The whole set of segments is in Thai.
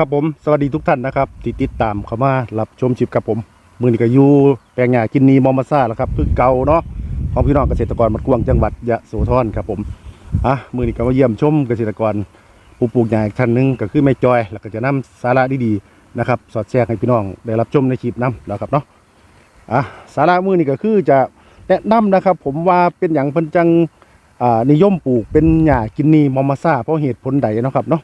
ครับผมสวัสดีทุกท่านนะครับที่ติดตามเข้ามารับชมชิปกับผมมือนี้ก็อยู่แปลงหญ้ากินนีมอมาซ่าแล้วครับคือเก่าเนาะของพี่น้องเกษตรกรมัดกวางจังหวัดยะโสธรครับผมอะมือนี้ก็มาเยี่ยมชมเกษตรกรผู้ปลูกหญ้าอีกท่านหนึงก็คือแม่จอย แล้วก็จะนำสาระดีๆนะครับ สอดแทรกให้พี่น้องได้รับชมในคลิปนํแล้วครับเนาะอะสาระมือนี้ก็คือจะแนะนำนะครับ ผมว่าเป็นอย่างพิ่นจังอ่านิยมปลูกเป็นหญ้ากินนีมอมาซ่าเพราะเหตุผลใดเนาะครับเนาะ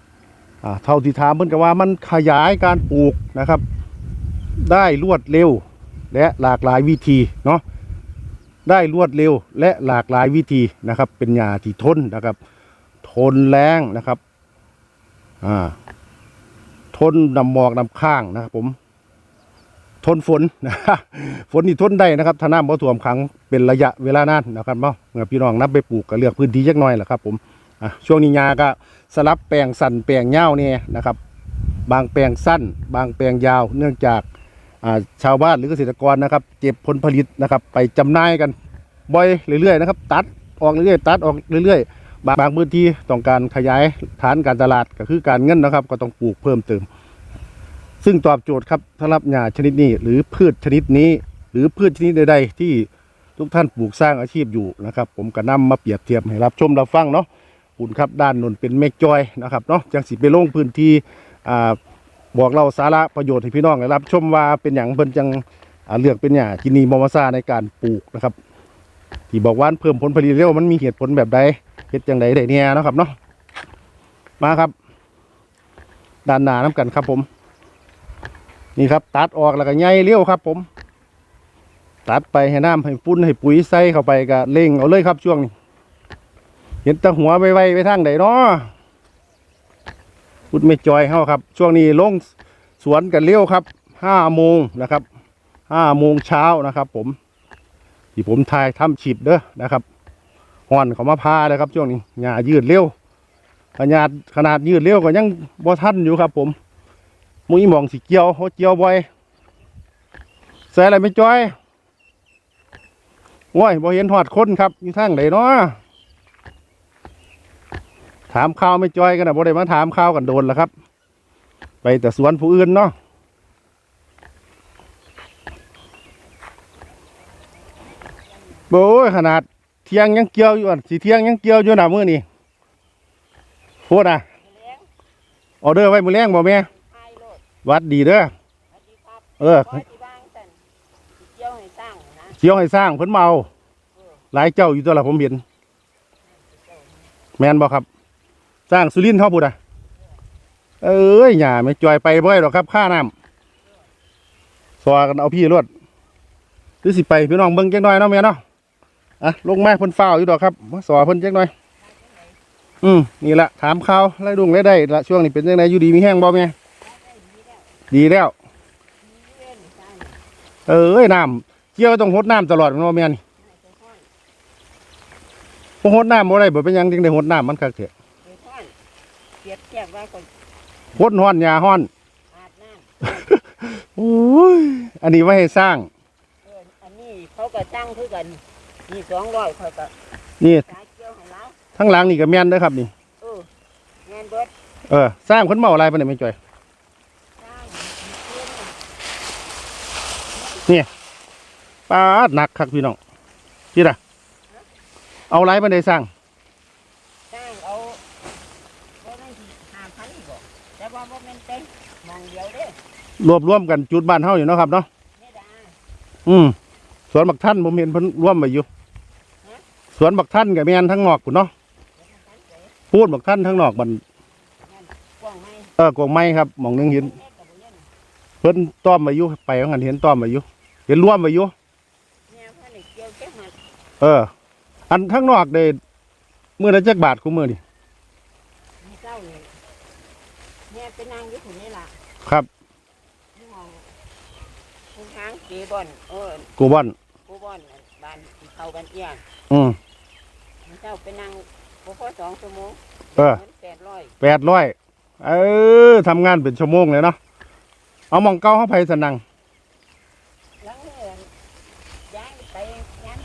เท่าที่ถามเพิ่นก็ว่ามันขยายการปลูกนะครับ ได้รวดเร็วและหลากหลายวิธีเนาะได้รวดเร็วและหลากหลายวิธีนะครับ เป็นหญ้าที่ทนนะครับ ทนแรงนะครับอ่าทนนำหมอกนำข้างนะครับผมทนฝนนะฝนนี่ทนได้นะครับถ้าน้ำบ่ท่วมขังเป็นระยะเวลานานนะครับเนาะเมื่อพี่น้องนับไปปลูกก็เลือกพื้นที่จักหน่อยแหละครับผมอะช่วงนี้ยาก็ สลับแปลงสั้นแปลงยาวเนี่ยนะครับ บางแปลงสั้น บางแปลงยาว เนื่องจากาชาวบ้านหรือเกษตรกรนะครับ เก็บผลผลิตนะครับ ไปจำหน่ายกันบ่อยเรื่อยๆนะครับ ตัดออกเรื่อยๆตัดออกเรื่อยๆ บางบางพื้นที่ต้องการขยายฐานการตลาดก็คือการเงินนะครับ ก็ต้องปลูกเพิ่มเติม ซึ่งตอบโจทย์ครับสำหรับหญ้าชนิดนี้ หรือพืชชนิดนี้ หรือพืชชนิดใด ๆ ที่ทุกท่านปลูกสร้างอาชีพอยู่นะครับ ผมก็นำมาเปรียบเทียบให้รับชมรับฟังเนาะ คุณครับด้านนนเป็นเมกจอยนะครับเนาะจังสิไปลงพื้นที่อ่าบอกเราสาระประโยชน์ให้พี่น้องได้รับ ชมว่าเป็นอย่างเพิ่นจังอ่าเลือกเป็นอย่างกินีมอมาซาในการปลูกนะครับที่บอกว่าเพิ่มผลผลิตเร็วมันมีเหตุผลแบบใดเฮ็ดจังใดได้เนี่ยนะครับเนาะมาครับ ด้านหน้าน้กันครับผม นี่ครับ ตัดออกแล้วก็ใหญ่เร็วครับ ผม ตัดไปให้น้ำให้ปุ้นให้ปุ๋ยใส่เข้าไปก็เร่งเอาเลยครับช่วงนี้ เห็นแตะหัวไวๆไปทางไหนเนาะพุดไม่จอยเข้าครับ ช่วงนี้ลงสวนกันเลี้ยวครับห้าโมงนะครับห้าโมงเช้านะครับ ผม ที่ผมทายทำฉีดเด้อนะครับห่อนเขามาพาเลยครับ ช่วงนี้หญ้ายืดเร็วขนาดขนาดยืดเร็วก็ยังบ่ทันอยู่ครับ ผมมุ้ยมองสีเกียวเขาเกียวบ่อยใส่อะไรไม่จอยโอ้ยบ่เห็นหอดคนครับอยู่ทางไหนเนาะ ถามข่าวไม่จอยกันนะบ่ได้มาถามข่าวกันโดนแล้วครับ ไปแต่สวนผู้อื่นเนาะโอ้ยขนาดเที่ยงยังเกี่ยวอยู่อะสีเที่ยงยังเกี่ยวอยู่หน้ามือนี่พูดอะออเดอร์ไว้มือแรงบ่แม่ทายโลดวัดดีเด้อสวัสดีครับเออขอที่บ้านสันเกี่ยวให้สร้างนะเชียวให้สร้างเพิ่นเมา หลายเจ้าอยู่ตัวละผมเห็น แมนบ่ครับ สร้างสุรินทร์เขาพูดอะเอ้ยหย่าไม่จอยไปบ่อยหรอกครับค่าน้ำสอกันเอาพี่รวดหรือสิไปพี่น้องเบิ่งจักหน่อยเนาะแม่เนาะอะลงมาเพิ่นฟ้าอยู่ดอกครับมาสอเพิ่นจักหน่อย อืมนี่ละถามข่าวไล่ดุงไล่ได้ละช่วงนี้เป็นจังไดอยู่ดีมีแห้งบ่แม่ดีแล้ว เอ้ยน้ำเกี่ยวต้องหดน้ำตลอดแมันบ่แม่นให้ไปท่นบ่หดน้ำบ่ได้บ่เป็นยังจึงได้หดน้ำมันคักเถอะ เปียกเทียบไว้ก่อนหดฮ้อนหญ้าฮ้อนอาบน้โอ้ยอันนี้ไว้ให้สร้างำเอออันนี้เขาก็ตั้งคือกันนี่สองร้อยเขาก็นี่สายเกี่ยวให้เราทั้งหลังนี่ก็แม่นเด้อครับนี่ เอองานเบิดเออสร้างเพิ่นเมาอะไรปานนี้ไม่จ่อย สร้างเกี่ยวปาดหนักคักพี่น้องพี่ล่ะ เอาไรปานใดสร้าง สร้างเอาเพราะนั่นห้าพันบ่แต่ว่าบ่แม่นเต็มมองเดียวเด้อ รวบรวมกันจุดบ้านเฮาอยู่เนาะครับเนาะแม่ดาอืมสวนบักท่านผมเห็นเพิ่นร่วมไว้อยู่ฮะสวนบักท่านกับแม่นทั้งนอกพุ่นเนาะพูดบักท่านทั้งนอกมันกว้างไหมเออกวงไม้ครับหมองหนึงเห็นแม่กับบ่เล่นเพิ่นต้อมไว้อยู่ไปว่างั้นเห็นต้อมไว้อยู่เห็นร่วมไว้อยู่เนี่ยเพิ่นได้เกี่ยวแค่มาเออ อันทั้งนอกได้มื้อละจักบาทคุมื้อนี่มีเจ้านี่แม่ไปนั่งอยู่คนนี้ล่ะครับที่ห้อง คุณช้างกีบอนเออกูบ่อนกูบอนบ้านที่เขากันเอียงอืมเจ้าไปนั่งพอพอสองชั่วโมงเอองินแปดร้อยแปดร้อยเออทำงานเป็นชั่วโมงเลยเนาะเอาหมองเก้าเข้าไปสนังหลังเนี่ยย้ายไปย้าย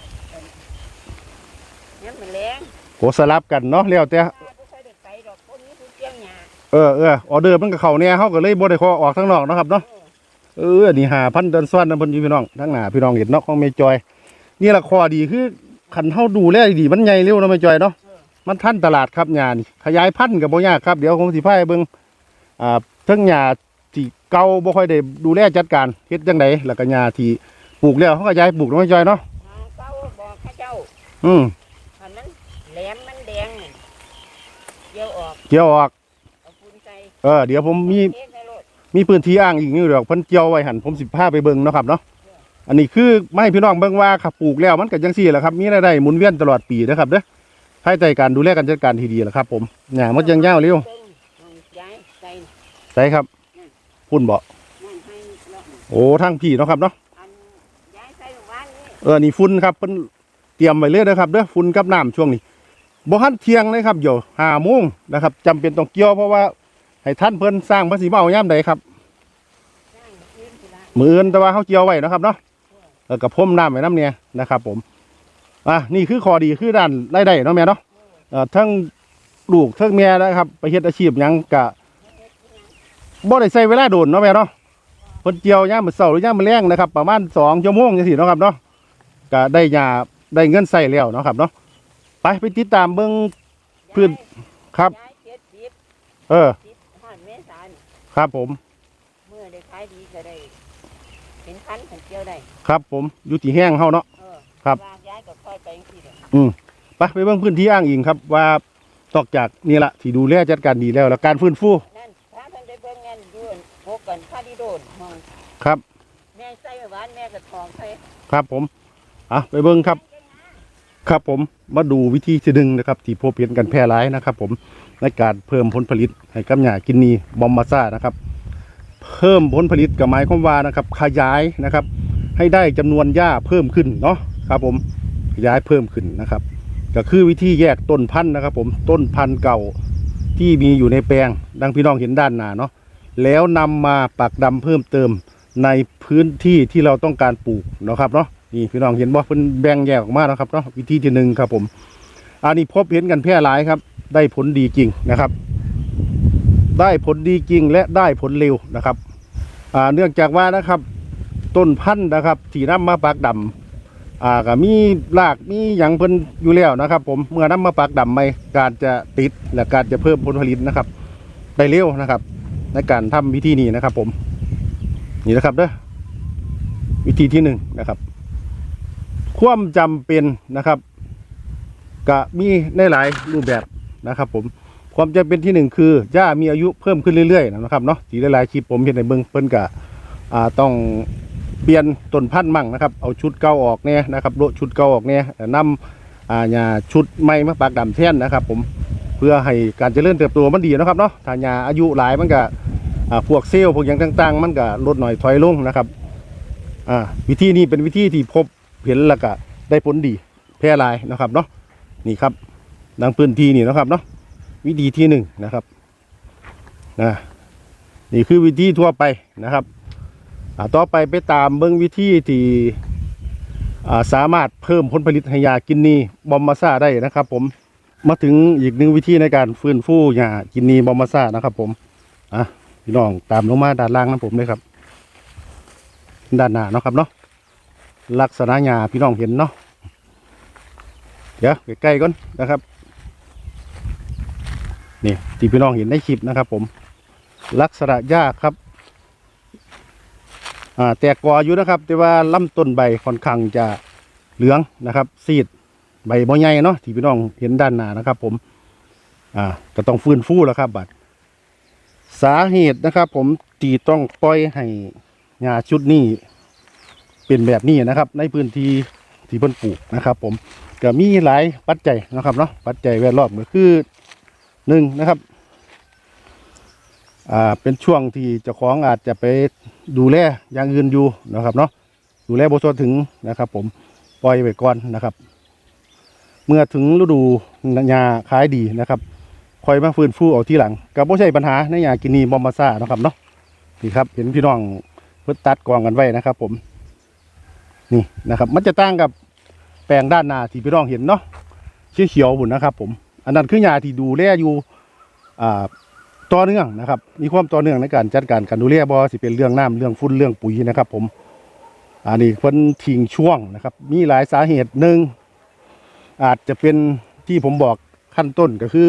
ย้ายมันแรงโหสลับกันเนาะเลี้ยวแต่ไม่ค่อยได้ไปดอกคนนี้ผู้เจียงหญ้าเออเออออเดอร์มันก็เข้าแน่เฮาก็เลยบ่ได้ขอออกทางนอกเนาะครับเนาะ เออเออนี่หาพันเดินซ้อนนะเพิ่นอยู่พี่น้องทั้งหน้าพี่น้องเห็นเนาะของแม่จอย นี่ละข้อดีคือคันเฮาดูแลดีๆมันใหญ่เร็วเนาะแม่จอยเนาะเออมันทันตลาดครับหญ้านี่ขยายพันธุ์ก็บ่ยากครับเดี๋ยวผมสิพาไปเบิ่งอ่าเทั้งหญ้าที่เก่าบ่ค่อยได้ดูแลจัดการเฮ็ดจังไดแล้วก็หญ้าที่ปลูกแล้วเฮาก็ย้ายปลูกเนาะแม่จอยเนาะหาเก้าบอกเข้าเจ้า อืมถ้ามันแหลมมันแดงนี่เกี่ยวออกเกี่ยวออก เอาปูนใส่เออเดี๋ยวผมมีเทใส่โลด มีพื้นที่อ้างอีกนี่ดอกเพิ่นเกี่ยวไว้หันผมสิพาไปเบิ่งเนาะครับเนาะอันนี้คือไม้พี่น้องเบิ่งว่าครับปลูกแล้วมันก็จังซี่แหละครับมีรายได้หมุนเวียนตลอดปีนะครับเด้อภายใต้การดูแลการจัดการที่ดีแหละครับ ผมหญ้ามันยังยาวเร็วเบิ่งลอย้ายใช่ครับพุ่นบ่นั่นให้เลาโอ้ทางพี่เนาะครับเนาะเออนี่ฝุ่นครับเพิ่นเตรียมไว้เลยนะครับเด้อฝุ่นกับน้ำช่วงนี้บ่ทันเที่ยงเลยครับเดี๋ยว5โมงนะครับจำเป็นต้องเกี่ยวเพราะว่า ให้ท่านเพิ่นสร้างภาษีเมาย่ามใดครับสร้างพื้นที่ละมืออื่นแต่ว่าเขาเกี่ยวไว้เนาะครับเนาะเออกับพ่มน้ำไว้น้ำเนี่ยนะครับ ผมอะนี่คือข้อดีคือด้านรายได้เนาะแม่เนาะเอ่อทั้งลูกทั้งแม่นะครับไปเฮ็ดอาชีพหยังกะบ่ได้ใช้เวลาโดนเนาะแม่เนาะเพิ่นเกี่ยวย่ามมื้อเช้าหรือย่ามมื้อแลงนะครับ ประมาณ2ชั่วโมงจังซี่เนาะครับเนาะก็ได้หญ้าได้เงินใช้แล้วเนาะครับเนาะไปไปติดตามเบิ่งพื้นครับย้ายเจ็ดสิบเออสิบห้าเมษายน ครับผม เมื่อได้ขายดีก็ได้เป็นพันขันเกี่ยวได้ครับผมอยู่ที่แห้งเฮาเนาะ เออครับ วางย้ายก็ค่อยไปจังซี่เด้อไปไปเบิ่งพื้นที่อ้างอิงครับ ว่านอกจากนี่ละที่ดูแลจัดการดีแล้วแล้วการฟื้นฟูนั่นถ้าเพิ่นได้เบิ่งงานอยู่อั่นพกกันพาดีโดนมองครับ แม่ใส่หวานแม่ก็ทองใส่ครับผมอะไปเบิ่งครับ ครับผมมาดูวิธีที่หนึ่งนะครับ ที่พบเห็นกันแพร่หลายนะครับ ผม ในการเพิ่มผลผลิตให้กับหญ้ากินนีบอมมาซ่านะครับ เพิ่มผลผลิตกับหมายความว่านะครับ ขยายนะครับ ให้ได้จำนวนหญ้าเพิ่มขึ้นเนาะครับผมขยายเพิ่มขึ้นนะครับ ก็คือวิธีแยกต้นพันธุ์นะครับ ผมต้นพันธุ์เก่าที่มีอยู่ในแปลง ดังพี่น้องเห็นด้านหน้าเนาะแล้วนำมาปักดำเพิ่มเติมในพื้นที่ที่เราต้องการปลูกเนาะครับเนาะนี่พี่น้องเห็นบ่เพิ่นแบ่งแยกออกมาแล้วครับเนาะวิธีที่หนึ่งครับผม อันนี้พบเห็นกันแพร่หลายครับ ได้ผลดีจริงนะครับ ได้ผลดีจริงและได้ผลเร็วนะครับเนื่องจากว่านะครับต้นพันธุ์นะครับที่นำมาปักดำอ่าก็มีรากมีหยังเพิ่นอยู่แล้วนะครับ ผมเมื่อนำมาปักดำใหม่การจะติดและการจะเพิ่มผลผลิตนะครับได้เร็วนะครับ ในการทำวิธีนี้นะครับ ผมนี่นะครับเด้อวิธีที่หนึ่งนะครับความจำเป็นนะครับ ก็มีในหลายรูปแบบ นะครับผมความจำเป็นที่หนึ่งคือหญ้ามีอายุเพิ่มขึ้นเรื่อยๆนะครับเนาะสีหลายๆคลิปผมเห็นในเบื้องเพิ่นกะต้องเปลี่ยนต้นพันธุ์มั่งนะครับเอาชุดเก่าออกเนี่ยนะครับโลชุดเก่าออกเนี่ยนำอ่าหญ้าชุดใหม่มาปักดำแทนนะครับ ผมเพื่อให้การเจริญเติบโตมันดีนะครับเนาะถ้าหญ้าอายุหลายมันก็พวกเซลล์พวกอย่างต่าง ๆ มันก็ลดหน่อยถอยลงนะครับวิธีนี้เป็นวิธีที่พบเห็นแล้วก็ได้ผลดีแพร่หลายนะครับเนาะนี่ครับ ดังพื้นที่นี่นะครับเนาะวิธีที่หนึ่งนะครับนะนี่คือวิธีทั่วไปนะครับต่อไปไปตามเบิ้องวิธีที่สามารถเพิ่มผลผลิตให้ยากินนีบอมมาซาได้นะครับ ผมมาถึงอีกหนึ่งวิธีในการฟื้นฟูยากินนีบอมมาซานะครับ ผมอะพี่น้องตามลงมาด้านล่างนะผมเลยครับ ด้านหน้าเนาะครับเนาะลักษณะยาพี่น้องเห็นเนาะเดี๋ยวใกล้ๆก่อนนะครับ นี่ที่พี่น้องเห็นในคลิปนะครับ ผม ลักษณะหญ้าครับ อ่า แตกกออยู่นะครับ แต่ว่าลำต้นใบค่อนข้างจะเหลืองนะครับ ซีดใบบ่ใหญ่เนาะที่พี่น้องเห็นด้านหน้านะครับ ผม อ่าก็ต้องฟื้นฟูแล้วครับบัดสาเหตุนะครับ ผมที่ต้องปล่อยให้หญ้าชุดนี้เป็นแบบนี้นะครับ ในพื้นที่ที่เพิ่นปลูกนะครับ ผมก็มีหลายปัจจัยนะครับเนาะปัจจัยแวดล้อมก็คือ หนึ่งนะครับอ่าเป็นช่วงที่เจ้าของอาจจะไปดูแลอย่างอื่นอยู่นะครับเนาะดูแลบ่ทั่วถึงนะครับ ผมปล่อยไวก่อนนะครับ เมื่อถึงฤดูหญ้าขายดีนะครับคอยมาฟื้นฟูเอาทีหลังก็บ่ใช่ปัญหาในหญ้ากินีบอมมาซ่านะครับเนาะนี่ครับเห็นพี่น้องเพิ่นตัดกองกันไว้นะครับ ผม นี่นะครับ มันจะต่างกับแปลงด้านหน้าที่พี่น้องเห็นเนาะเขียวๆบุ่นนะครับ ผม อันนั้นคือหญ้าที่ดูแลอยู่ต่อเนื่องนะครับ มีความต่อเนื่องในการจัดการการดูแลบ่สิเป็นเรื่องน้ำเรื่องฝุ่นเรื่องปุ๋ยนะครับ ผม อันนี้เพิ่นทิ้งช่วงนะครับ มีหลายสาเหตุหนึ่งอาจจะเป็นที่ผมบอกขั้นต้นก็คือ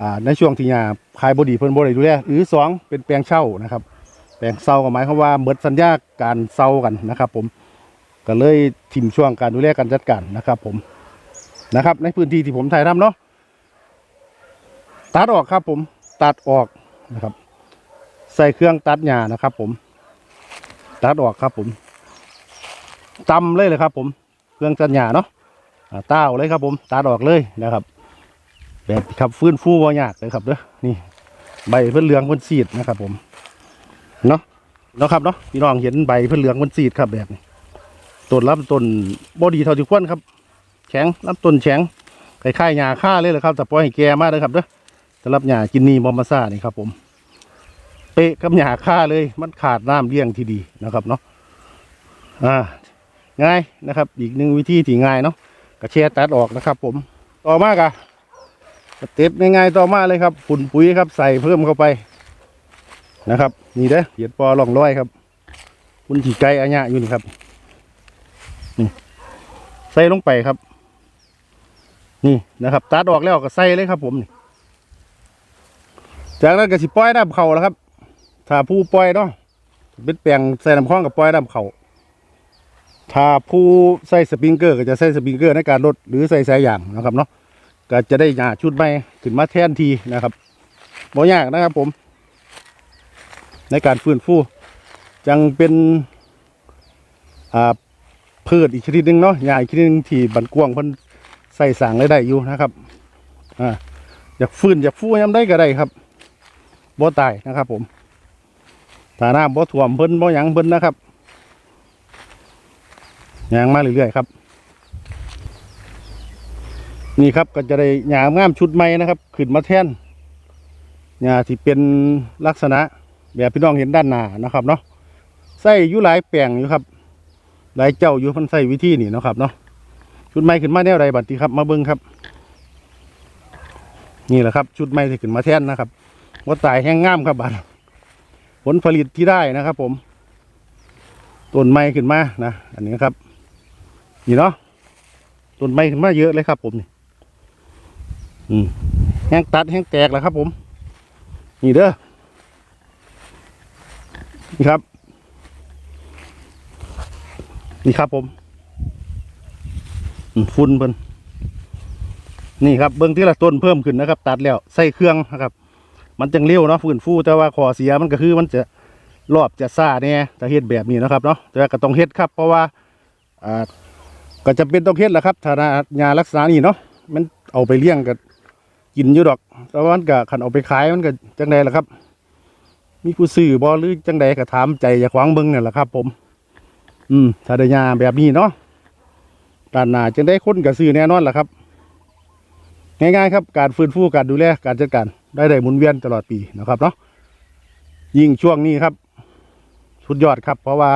อในช่วงที่ยาขายบดีเพิ่นบ่ได้ดูแลหรือสองเป็นแปลงเช่านะครับ แปลงเซาก็หมายความว่าหมดสัญญาการเซากันนะครับ ผมก็เลยทิ้งช่วงการดูแลการจัดการนะครับ ผมนะครับ ในพื้นที่ที่ผมถ่ายทำเนาะ ตัดออกครับผมตัดออกนะครับ ใส่เครื่องตัดหญ้านะครับผม ตัดออกครับผมตำเลยเลยครับ ผม เครื่องจันหยาเนาะอ่าต้าเลยครับผมตัดออกเลยนะครับ แบบครับฟื้นฟูว่ายากเลยครับเด้อนี่ ใบเพื่อเหลืองเพื่อสีดนะครับ ผมเนาะเนาะครับเนาะพี่น้องเห็นใบเพื่อเหลืองเพื่อสีดครับแบบนี้ต้นลำต้นบอดีเท่าที่ควรครับ แข็งลำต้นแข็งคล้ายๆหญ้าค่าเลยเลยครับแต่ปล่อยให้แก่มากเลยครับเด้อ สำหรับหญ้ากินนีบอมมาซ่านี่ครับผม เปะกับหญ้าค่าเลยมันขาดน้ำเลี้ยงที่ดีนะครับเนาะอ่าง่ายนะครับ อีกหนึ่งวิธีที่ง่ายเนาะกระเชียตัดออกนะครับ ผมต่อมากอะสเต็ปง่ายๆต่อมาเลยครับฝุ่นปุ๋ยครับใส่เพิ่มเข้าไปนะครับ นี่เด้อเหยียดปอล่องร้อยครับฝุ่นขี่ไก่อันเนี้ยอยู่นี่ครับนี่ใส่ลงไปครับ นี่นะครับตัดออกแล้วก็ใส่เลยครับ ผมนี่ จากนั้นก็สิปล่อยน้ำเข่าแล้วครับ ถ้าผู้ปล่อยเนาะเป็นแปลงใส่น้ำคล้องกับปล่อยน้ำเขาถ้าผู้ใส่สปริงเกอร์ก็จะใส่สปริงเกอร์ในการลดหรือใส่สายยางนะครับเนาะก็จะได้หญ้าชุดใหม่ขึ้นมาแทนทีนะครับบ่ยากนะครับผม ในการฟื้นฟูจังเป็นอ่าพืชอีกชนิดหนึ่งเนาะหญ้าอีกชนิดหนึงที่บันกวงเพิ่นใส่สางได้ได้อยู่นะครับอ่าอยากฟื้นอยากฟูยามได้ก็ได้ครับ บ่ตายนะครับ ผมถ้าน้ำบ่ท่วมเพิ่นบ่หยังเพิ่นนะครับยางมาเรื่อยๆครับ นี่ครับก็จะได้หยางงามชุดใหม่นะครับ ขึ้นมาแท่นหญ้าที่เป็นลักษณะ แบบพี่น้องเห็นด้านหน้านะครับเนาะใส่อยู่หลายแปลงอยู่ครับ หลายเจ้าอยู่พันใส่วิธีนี่นะครับเนาะชุดใหม่ขึ้นมาแนวใดบัดนี้ครับ มาเบิ้งครับ นี่แหละครับ ชุดใหม่ที่ขึ้นมาแท่นนะครับ ว่าตายแห้งง่ามครับบัดผลผลิตที่ได้นะครับ ผมต้นไม้ขึ้นมานะอันนี้ครับ นี่เนาะต้นไม้ขึ้นมาเยอะเลยครับ ผมนี่อืมแห้งตัดแห้งแตกแล้วครับ ผม นี่เด้อนี่ครับ นี่ครับผมอืมฝุ่นเพิ่นนี่ครับเบื้องที่ละต้นเพิ่มขึ้นนะครับ ตัดแล้วใส่เครื่องนะครับ มันจังเร็วเนาะฟื้นฟูแต่ว่าขอเสียมันก็คือมันจะรอบจะซ่าแน่แต่เฮ็ดแบบนี้นะครับเนาะแต่ก็ต้องเฮ็ดครับ เพราะว่าอ่าก็จะเป็นต้องเฮ็ดแหละครับถ้ายาลักษณะนี้เนาะมันเอาไปเลี้ยงก็กินอยู่ดอก แต่ว่ามันก็ขันเอาไปขายมันก็จังใดล่ะครับ มีผู้ซื้อบ่หรือจังใดก็ถามใจอย่ากหวังเบิ่งนี่นแหละครับ ผม อืมถ้าได้ยาแบบนี้เนาะการหนาจังได้คนก็ซื้อแน่นอนล่ะครับ ง่ายๆครับ การฟื้นฟูการดูแลการจัดการ ได้ได้หมุนเวียนตลอดปีนะครับเนาะยิ่งช่วงนี้ครับ สุดยอดครับ เพราะว่า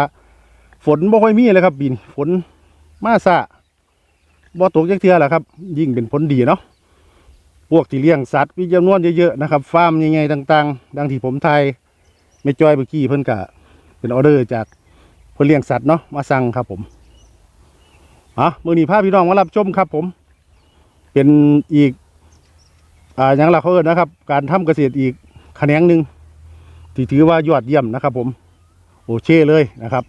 ฝนบ่ค่อยมีเลยครับปีนฝนมาซะบ่ตกจักเทือแหละครับ ยิ่งเป็นผลดีเนาะพวกที่เลี้ยงสัตว์มีจำนวนเยอะๆนะครับฟาร์มใหญ่ๆต่างๆ ดังที่ผมไทยไม่จอยเมื่อกี้เพิ่นกะเป็นออเดอร์จากคนเลี้ยงสัตว์เนาะมาสั่งครับผมอะมื้อนี้พาพี่น้องมารับชมครับผม เป็นอีก อ่าอย่างละเขาเอินนะครับ การทำเกษตรอีกแขนงหนึ่งที่ถือว่ายอดเยี่ยมนะครับ ผม โอเคเลยนะครับ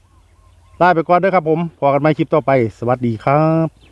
ลาไปก่อนเด้อครับผมพอกันใหม่คลิปต่อไป สวัสดีครับ